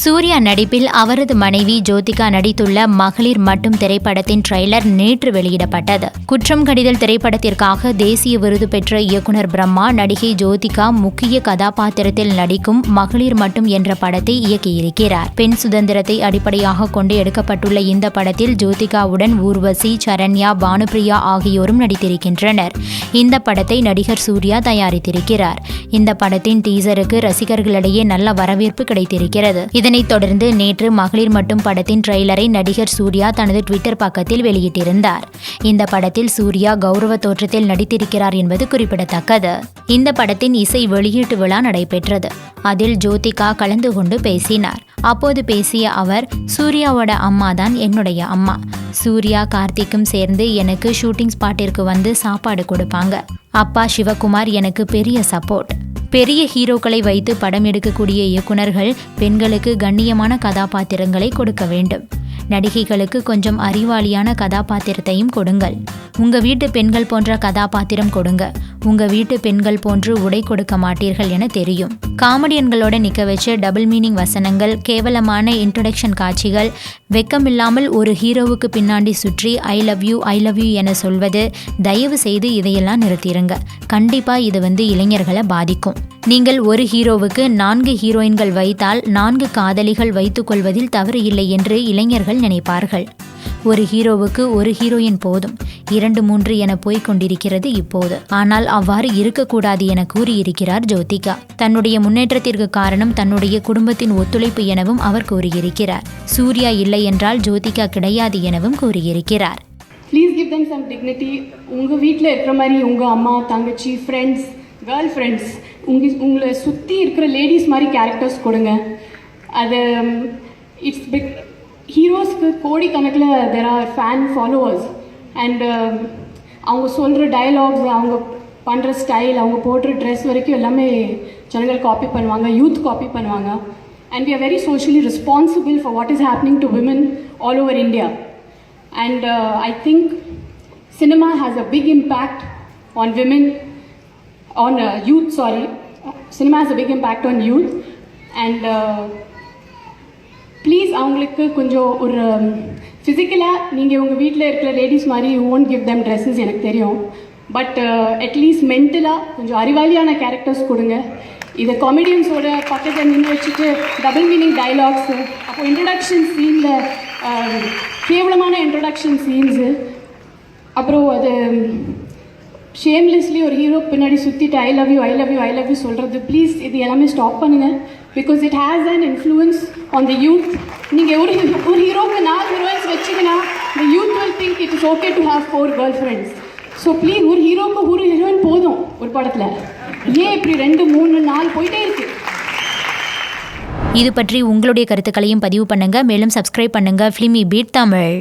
சூர்யா நடிப்பில் அவரது மனைவி ஜோதிகா நடித்துள்ள மகளிர் மட்டும் திரைப்படத்தின் ட்ரெய்லர் நேற்று வெளியிடப்பட்டது. குற்றம் கடிதல் திரைப்படத்திற்காக தேசிய விருது பெற்ற இயக்குனர் பிரம்மா நடிகை ஜோதிகா முக்கிய கதாபாத்திரத்தில் நடிக்கும் மகளிர் மட்டும் என்ற படத்தை இயக்கியிருக்கிறார். பெண் சுதந்திரத்தை அடிப்படையாக கொண்டு எடுக்கப்பட்டுள்ள இந்த படத்தில் ஜோதிகாவுடன் ஊர்வசி சரண்யா பானுபிரியா ஆகியோரும் நடித்திருக்கின்றனர். இந்த படத்தை நடிகர் சூர்யா தயாரித்திருக்கிறார். இந்த படத்தின் டீசருக்கு ரசிகர்களிடையே நல்ல வரவேற்பு கிடைத்திருக்கிறது. இதனைத் தொடர்ந்து நேற்று மகளிர் மட்டும் படத்தின் ட்ரெய்லரை நடிகர் சூர்யா தனது ட்விட்டர் பக்கத்தில் வெளியிட்டிருந்தார். இந்த படத்தில் சூர்யா கௌரவ தோற்றத்தில் நடித்திருக்கிறார் என்பது குறிப்பிடத்தக்கது. இந்த படத்தின் இசை வெளியீட்டு விழா நடைபெற்றது. அதில் ஜோதிகா கலந்து கொண்டு பேசினார். அப்போது பேசிய அவர் சூர்யாவோட அம்மா தான் என்னுடைய அம்மா. சூர்யா கார்த்திக்கும் சேர்ந்து எனக்கு ஷூட்டிங் ஸ்பாட்டிற்கு வந்து சாப்பாடு கொடுப்பாங்க. அப்பா சிவகுமார் எனக்கு பெரிய சப்போர்ட். பெரிய ஹீரோக்களை வைத்து படம் எடுக்கக்கூடிய இயக்குனர்கள் பெண்களுக்கு கண்ணியமான கதாபாத்திரங்களை கொடுக்க வேண்டும். நடிகைகளுக்கு கொஞ்சம் அறிவாளியான கதாபாத்திரத்தையும் கொடுங்கள். உங்க வீட்டு பெண்கள் போன்ற கதாபாத்திரம் கொடுங்க. உங்க வீட்டு பெண்கள் போன்று உடை கொடுக்க மாட்டீர்கள் என தெரியும். காமெடியன்களோட நிக்க வச்ச டபுள் மீனிங் வசனங்கள் கேவலமான இன்ட்ரடக்ஷன் காட்சிகள் வெக்கமில்லாமல் ஒரு ஹீரோவுக்கு பின்னாடி சுற்றி I love you I love you என சொல்வது தயவு செய்து இதையெல்லாம் நிறுத்திடுங்க கண்டிப்பா இது வந்து இளைஞர்களை பாதிக்கும். நீங்கள் ஒரு ஹீரோவுக்கு நான்கு ஹீரோயின்கள் வைத்தால் நான்கு காதலிகள் வைத்துக் கொள்வதில் தவறு இல்லை என்று இளைஞர்கள் நினைப்பார்கள். ஒரு ஹீரோவுக்கு ஒரு ஹீரோயின் போதும். இரண்டு மூன்று என போய்க் கொண்டிருக்கிறது இப்போது. ஆனால் அவ்வாறு இருக்கக்கூடாது என கூறியிருக்கிறார் ஜோதிகா. தன்னுடைய முன்னேற்றத்திற்கு காரணம் தன்னுடைய குடும்பத்தின் ஒத்துழைப்பு எனவும் அவர் கூறியிருக்கிறார். சூர்யா இல்லை என்றால் ஜோதிகா கிடையாது எனவும் கூறியிருக்கிறார். Please give them some dignity உங்கள் வீட்டில் இருக்கிற மாதிரி உங்கள் அம்மா தங்கச்சி ஃப்ரெண்ட்ஸ் கேர்ள் ஃப்ரெண்ட்ஸ் உங்க உங்களை சுற்றி இருக்கிற லேடிஸ் மாதிரி கேரக்டர்ஸ் கொடுங்க. அது இட்ஸ் பிக் ஹீரோஸ்க்கு கோடிக்கணக்கில் there are fan followers and அவங்க சொல்கிற டயலாக்ஸ் அவங்க பண்ணுற ஸ்டைல் அவங்க போடுற ட்ரெஸ் வரைக்கும் எல்லாமே ஜனங்கள் காப்பி பண்ணுவாங்க யூத் காப்பி பண்ணுவாங்க and we are very socially responsible for what is happening to women all over India and uh, I think cinema has a big impact on women, on uh, youth, sorry. Cinema has a big impact on youth. And uh, please அவங்களுக்கு கொஞ்சம் ஒரு um, ஃபிசிக்கலாக நீங்கள் உங்கள் வீட்டில் இருக்கிற ladies மாதிரி you won't give them dresses எனக்கு தெரியும். பட் அட்லீஸ்ட் மென்டலாக கொஞ்சம் அறிவாளியான கேரக்டர்ஸ் கொடுங்க. இதை காமெடியன்ஸோட பக்கத்தில் நின்று வச்சுட்டு டபுள் மீனிங் டைலாக்ஸு அப்போ இன்ட்ரடக்ஷன் சீனில் um, கேவலமான இன்ட்ரடக்ஷன் சீன்ஸு அப்புறம் அது ஷேம்லெஸ்லி ஒரு ஹீரோ பின்னாடி சுற்றிட்டு I love you I love you I love you சொல்கிறது ப்ளீஸ் இது எல்லாமே ஸ்டாப் பண்ணுங்கள் because it has an influence on the youth நீங்கள் ஒரு ஒரு ஹீரோக்கு நாலு ஹீரோயின்ஸ் வச்சிங்கன்னா the youth will think it is okay to have four girl friends so please ஒரு ஹீரோக்கு ஒரு ஹீரோயின் போதும் ஒரு படத்தில். ஏன் இப்படி ரெண்டு மூணு நாலு போயிட்டே இருக்குது இது பற்றி உங்களுடைய கருத்துக்களையும் பதிவு பண்ணுங்கள் மேலும் சப்ஸ்கிரைப் பண்ணுங்கள் ஃபிலிமி பீட் தமிழ்